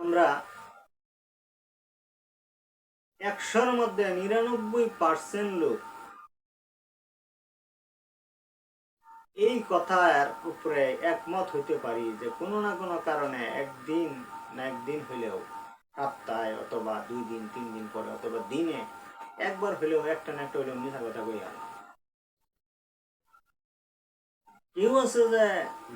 আমরা একশোর মধ্যে নিরানব্বই পার্সেন্ট লোক। এই কথার উপরে একমত হইতে পারি যে, কোনো না কোনো কারণে একদিন না একদিন হইলেও সপ্তাহে অথবা দুই দিন, তিন দিন পরে অথবা দিনে একবার হইলেও একটা না একটা হইলেও মিথ্যা কথা কই আর কেউ আছে যে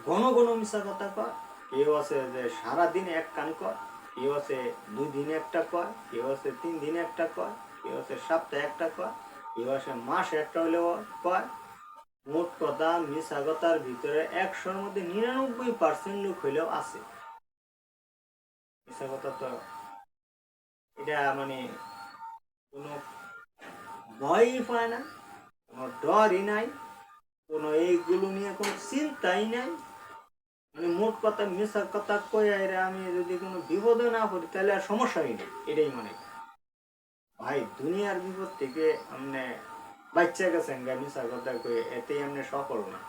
ঘন ঘন মিশা কথা কয়, কেউ আছে যে সারাদিন এক কান কয়। কেউ আছে দুই দিনে একটা কয় কেউ আছে তিন দিনে একটা কয় কেউ আছে সপ্তাহে একটা কয় কেউ আছে মাসে একটা হইলেও কয়। মোট কথা কথার ভিতরে একশোর মধ্যে নিরানব্বই পার্সেন্ট লোক হইলেও আছে। কথা তো এটা মানে কোনো ভয়ই পায় না, কোনো ডরই নাই, কোনো এইগুলো নিয়ে কোনো চিন্তাই নাই। মানে মোট কথা মিশা কথা কই আইরে আমি যদি কোনো বিপদে না করি তাহলে আর সমস্যাই নেই এটাই মনে। ভাই, দুনিয়ার বিপদ থেকে আপনি বাচ্চা গেছেন গা মিশা কথা কয়ে, এতেই আপনি সফল না।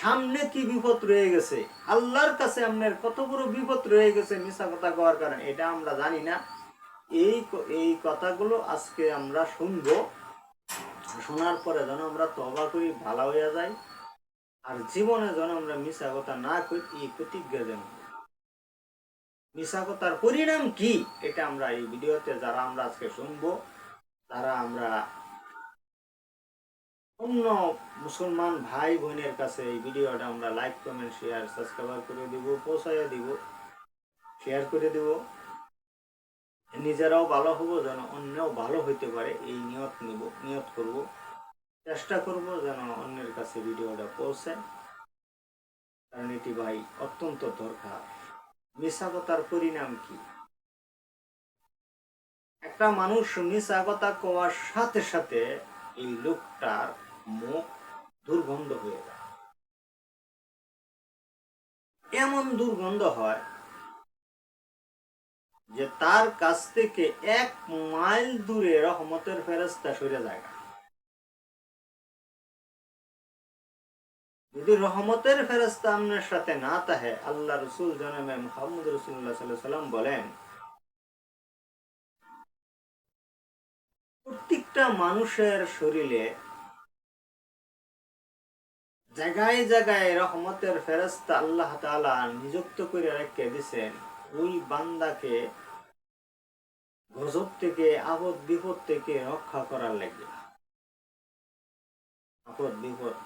সামনে কি বিপদ রয়ে গেছে? আল্লাহর কাছে আপনার কত বড় বিপদ রয়ে গেছে মিশা কথা কওয়ার কারণে, এটা আমরা জানি না। এই এই কথাগুলো আজকে আমরা শুনব। শোনার পরে যেন আমরা তবা করি, ভালো হইয়া যাই। আর জীবনে যেন আমরা মিশা কথা না করি এই প্রতিজ্ঞা যেন মিশা পরিণাম কি, এটা আমরা এই ভিডিওতে যারা আমরা আজকে শুনব, তারা আমরা অন্য মুসলমান ভাই বোনের কাছে এই ভিডিওটা আমরা লাইক কমেন্ট শেয়ার সাবস্ক্রাইব করে দিব, পৌঁছাইয়া দিব শেয়ার করে দিব। নিজেরাও ভালো হব, যেন অন্যও ভালো হইতে পারে, এই নিয়ত নিব, নিয়ত করব। চেষ্টা করব যেন অন্যের কাছে ভিডিওটা পৌঁছে। কারণ এটি ভাই অত্যন্ত দরকার। মিশাকতার পরিণাম কি? একটা মানুষ মিশাকতা কোয়ার সাথে সাথে এই লোকটার মুখ দুর্গন্ধ হয়ে যায়। এমন দুর্গন্ধ হয় যে তার কাছ থেকে এক মাইল দূরে রহমতের ফেরস্তা সরে যায়। যদি রহমতের ফেরস্তা আপনার সাথে না তাহে আল্লাহ রসুল জনামে মোহাম্মদ রসুল্লাহ সাল্লাম বলেন, প্রত্যেকটা মানুষের শরীরে জায়গায় জায়গায় রহমতের ফেরস্তা আল্লাহ তাআলা নিযুক্ত করে রেখে দিছেন ওই বান্দাকে গজব থেকে আপদ বিপদ থেকে রক্ষা করার লাগে। আপদ বিপদ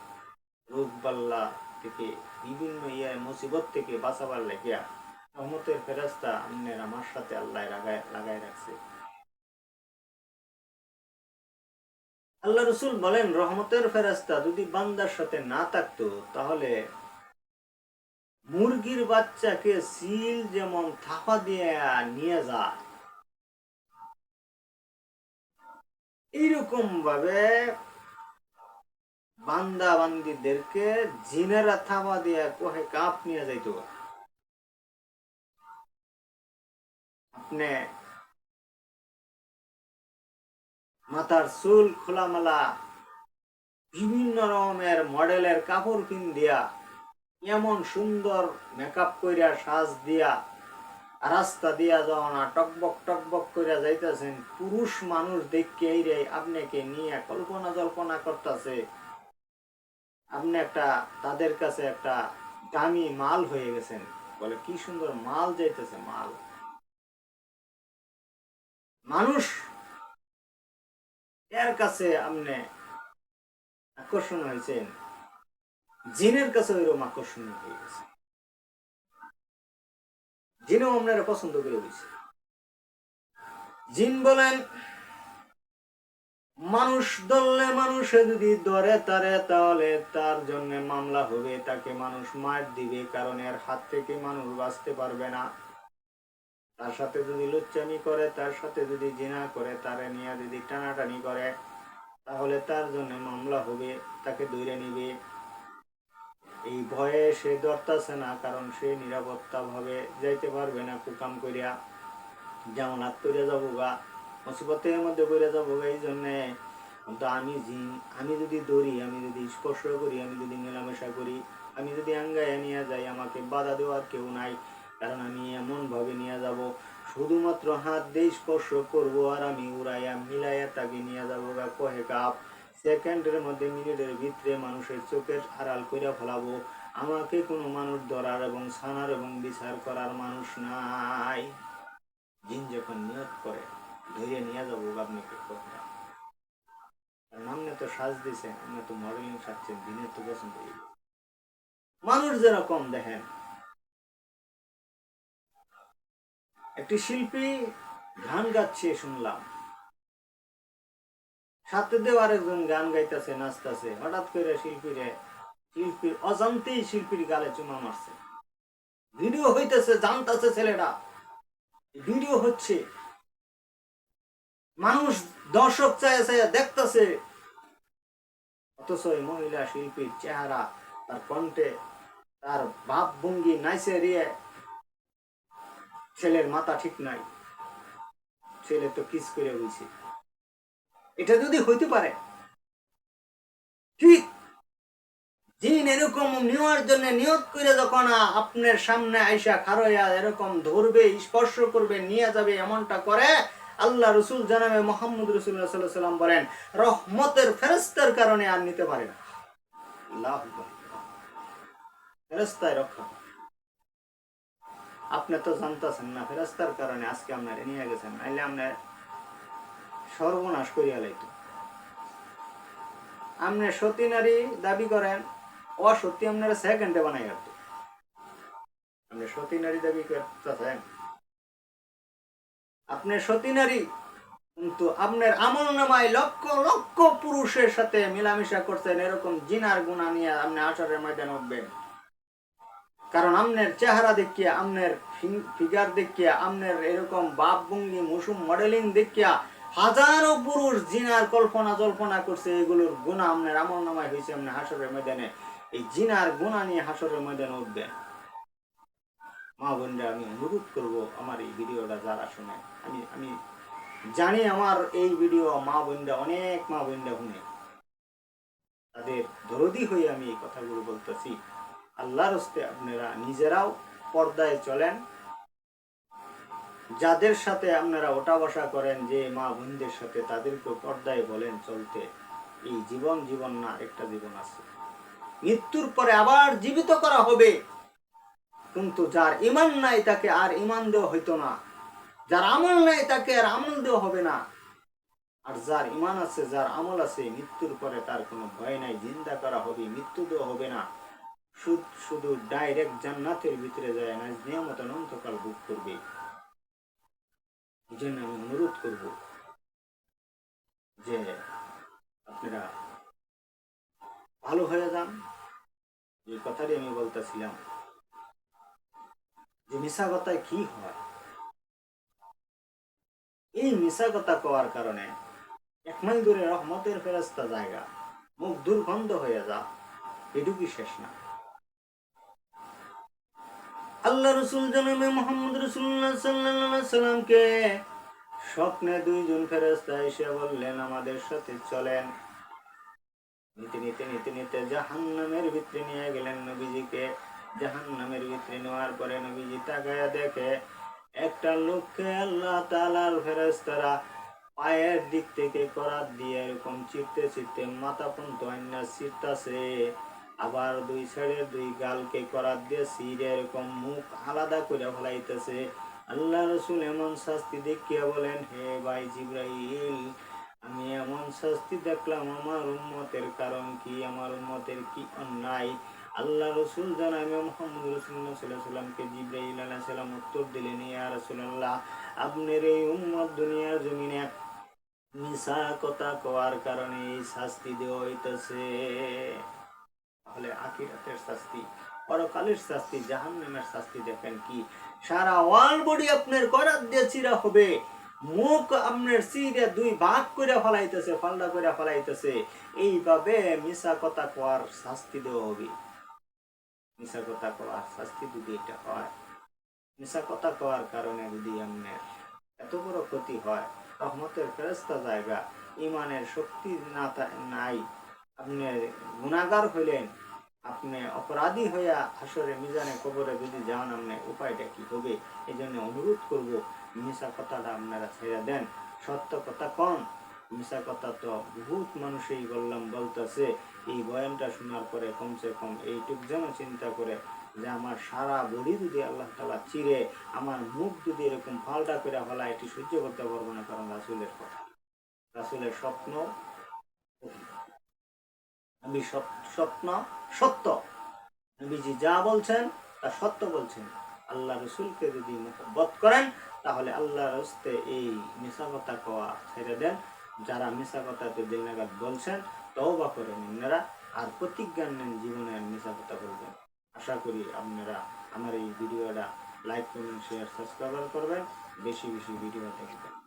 রোগ বাল্লা থেকে বিভিন্ন ইয়ে মুসিবত থেকে বাঁচাবার লাগিয়া রহমতের ফেরস্তা আপনার আমার সাথে আল্লাহ লাগায় লাগাই রাখছে। আল্লাহ রসুল বলেন, রহমতের ফেরাস্তা যদি বান্দার সাথে না থাকতো, তাহলে মুরগির বাচ্চাকে সিল যেমন থাপা দিয়ে নিয়ে যায়। এইরকম ভাবে বান্দা বান্দিদেরকে জিনেরা থাপা দিয়ে কোহে কাপ নিয়ে যাইতো। আপনি মাথার চুল খোলামেলা বিভিন্ন রকমের মডেলের কাপড় কিন দিয়া এমন সুন্দর মেকআপ কইরা সাজ দিয়া রাস্তা দিয়া যাও না টকবক টকবক কইরা যাইতেছেন, পুরুষ মানুষ দেখকে এই রে আপনাকে নিয়ে কল্পনা জল্পনা করতেছে। আপনি একটা, তাদের কাছে একটা দামি মাল হয়ে গেছেন। বলে, কি সুন্দর মাল যাইতেছে, মাল। মানুষ, এর কাছে আপনি আকর্ষণ হয়েছেন। জিনের কাছে ওইরকম আকর্ষণ হয়ে গেছে। জিনও আপনারা পছন্দ করে বুঝছে জিন বলেন মানুষ ধরলে মানুষে যদি ধরে তারে, তাহলে তার জন্য মামলা হবে, তাকে মানুষ মার দিবে, কারণ এর হাত থেকে মানুষ বাঁচতে পারবে না। তার সাথে যদি লুচ্চামি করে, তার সাথে যদি জিনা করে, তারে নিয়ে যদি টানাটানি করে, তাহলে তার জন্য মামলা হবে, তাকে দৈরে নিবে। এই ভয়ে সে ধরতাছে না, কারণ সে নিরাপত্তা ভাবে যাইতে পারবে না কুকাম করিয়া যেমন করিয়া যাব গা। মুসিবতের মধ্যে করে যাব এই জন্যে। কিন্তু আমি জিন আমি যদি দৌড়ি, আমি যদি স্পর্শ করি, আমি যদি মেলামেশা করি, আমি যদি আঙ্গায় নিয়ে যাই, আমাকে বাধা দেওয়ার কেউ নাই। কারণ আমি এমন ভাবে নিয়ে যাব, শুধুমাত্র হাত দিয়ে স্পর্শ করব আর আমি উড়াইয়া মিলাইয়া তাকে নিয়ে যাব গা, কহে কাপ। সেকেন্ডের মধ্যে মিনিটের ভিতরে মানুষের চোখের আড়াল কইরা ফেলাবো। আমাকে কোনো মানুষ ধরার এবং ছানার এবং বিচার করার মানুষ নাই। জিন যখন নিয়ত করে ধরে নিয়ে যাব আপনাকে কোথায় কারণ আপনি তো সাজ দিছেন আপনি তো মডেলিং সাজছেন দিনের তো গেছে। মানুষ যেরকম দেখেন, একটি শিল্পী গান গাচ্ছে শুনলাম। সাথে দেও আরেকজন গান গাইতেছে, নাচতেছে, হঠাৎ করে শিল্পীরে শিল্পীর অজান্তেই শিল্পীর গালে চুমা মারছে। ভিডিও হইতেছে, জানতেছে ছেলেটা। ভিডিও হচ্ছে মানুষ দর্শক চায় দেখতেছে। অথচ মহিলা শিল্পীর চেহারা, তার কণ্ঠে, তার ভাব ভঙ্গি নাইসে রিয়ে ছেলের মাথা ঠিক নাই। ছেলে তো কিস করে হইছে এটা যদি হইতে পারে, ঠিক জিন এরকম নেওয়ার জন্য নিয়ত করে যখন আপনার সামনে আইসা খারয়া এরকম ধরবে, স্পর্শ করবে, নিয়ে যাবে, এমনটা করে আল্লাহ রসুল জানাবে মোহাম্মদ রসুল্লাহ সাল্লাহ সাল্লাম বলেন, রহমতের ফেরস্তার কারণে আর নিতে পারে না। আকবার। রক্ষা আপনি তো জানতেছেন না ফেরেস্তার কারণে আজকে আপনার নিয়ে গেছেন, নাইলে আপনার সর্বনাশ করিয়া লাইতো। আপনি সতী নারী দাবি করেন অসত্যি আপনার সেকেন্ডে বানাই আপনি সতী নারী দাবি করতেছেন আপনি সতী নারী, কিন্তু আপনার আমল নামায় লক্ষ লক্ষ পুরুষের সাথে মেলামেশা করছেন এরকম জিনার গুণা নিয়ে আপনি আচারের ময়দানে উঠবেন। কারণ আমনের চেহারা দেখিয়া আমনের ফিগার দেখিয়া আমনের এরকম বাপ ভঙ্গি মুসুম মডেলিং দেখিয়া হাজারো পুরুষ জিনার কল্পনা জল্পনা করছে, এগুলোর গুণা আমনের আমল নামায় হয়েছে আমনে হাসরের ময়দানে। এই জিনার গুণা নিয়ে হাসরের ময়দানে উঠবেন। মা বোনরা, আমি অনুরোধ করব আমার এই ভিডিওটা যারা শুনে, আমি আমি জানি আমার এই ভিডিও মা বোনরা, অনেক মা বোনরা শুনে। তাদের দরদি হয়ে আমি এই কথাগুলো বলতেছি। আল্লাহর হস্তে আপনারা নিজেরাও পর্দায় চলেন। যাদের সাথে আপনারা ওটা বসা করেন, যে মা বোনদের সাথে তাদেরকে পর্দায় বলেন চলতে। এই জীবন জীবন না একটা জীবন আছে। মৃত্যুর পরে আবার জীবিত করা হবে। কিন্তু যার ইমান নাই তাকে আর ইমান দেওয়া হইতো না। যার আমল নাই তাকে আর আমল দেওয়া হবে না। আর যার ইমান আছে, যার আমল আছে, মৃত্যুর পরে তার কোনো ভয় নাই। জিন্দা করা হবে, মৃত্যু দেওয়া হবে না। শুধু শুধু ডাইরেক্ট জান্নাতের ভিতরে যায় না, নিয়মত অনন্তকাল ভোগ করবে। জন্য আমি অনুরোধ করব যে আপনারা ভালো হয়ে যান। যে কথাটি আমি বলতেছিলাম। যে মিশা কি হয়? এই মিশা কথা কওয়ার কারণে এক মাইল দূরে রহমতের ফেরস্তা জায়গা, মুখ দুর্গন্ধ হয়ে যা, এটুকুই শেষ না। আল্লাহ রসুল জনাবে মোহাম্মদ রসুল্লাহ সাল্লাহ সাল্লামকে স্বপ্নে দুইজন ফেরস্তা এসে বললেন, আমাদের সাথে চলেন। নিতে নিতে নিতে নিতে জাহান নামের ভিতরে নিয়ে গেলেন নবীজিকে। জাহান নামের ভিতরে নেওয়ার পরে নবীজি তাকায়া দেখে, একটা লোককে আল্লাহ তালার ফেরেস্তারা পায়ের দিক থেকে করাত দিয়ে এরকম চিরতে চিরতে মাথা পর্যন্ত অন্য চিরতাছে আবার দুই সাইডের দুই গালকে করাত দিয়ে সিরে এরকম মুখ আলাদা করে ফেলাইতেছে। আল্লাহ রসুল এমন শাস্তি দেখিয়া বলেন, হে ভাই জিব্রাইল, আমি এমন শাস্তি দেখলাম আমার উম্মতের কারণ কি? আমার উন্মতের কি অন্যায়? আল্লাহ রসুল জানাবে মোহাম্মদ উত্তর দিলেন, ইয়া রসুল্লাহ আপনার এই উম্মত জমিনে কওয়ার কারণে এই শাস্তি দেওয়া হইতেছে। তাহলে শাস্তি, পরকালের শাস্তি, জাহান্নামের শাস্তি দেখেন কি? সারা ওয়াল বডি আপনার করার দিয়ে চিরা হবে। মুখ আপনার সিরে দুই ভাগ করে ফলাইতেছে ফাল্ডা করে ফলাইতেছে। এইভাবে মিশা কথা কোয়ার শাস্তি দেওয়া হবে। মিশা কথা কোয়ার শাস্তি যদি এটা হয় মিশা কথা কোয়ার কারণে যদি আপনার এত বড় ক্ষতি হয়, রহমতের ফেরস্তা জায়গা ইমানের শক্তি না নাই, আপনি গুণাগার হইলেন, আপনি অপরাধী হইয়া হাসরে, মিজানে, কবরে যদি যান, আপনি উপায়টা কি হবে? এই জন্য অনুরোধ করব মিশা কথাটা আপনারা ছেড়ে দেন। সত্য কথা কন। মিশা কথা তো বহুত মানুষই বললাম বলতেছে, এই বয়ানটা শোনার পরে কমসে কম এইটুক যেন চিন্তা করে যে আমার সারা বডি যদি আল্লাহ তালা চিরে, আমার মুখ যদি এরকম ফালটা করে ফেলা এটি সহ্য করতে পারব না কারণ রাসুলের কথা। রাসুলের স্বপ্ন আমি স্বপ্ন সত্য। নবীজি যা বলছেন তা সত্য বলছেন। আল্লাহ রসুলকে যদি মহব্বত করেন, তাহলে আল্লাহ রস্তে এই মিশা কথা কওয়া ছেড়ে দেন। যারা মিশা কথা তো নাগাদ বলছেন, তওবা করেন আপনারা আর প্রতিজ্ঞান নেন জীবনে আর মিশা কথা বলবেন আশা করি আপনারা আমার এই ভিডিওটা লাইক করবেন শেয়ার সাবস্ক্রাইব করবেন। বেশি বেশি ভিডিও দেখবেন।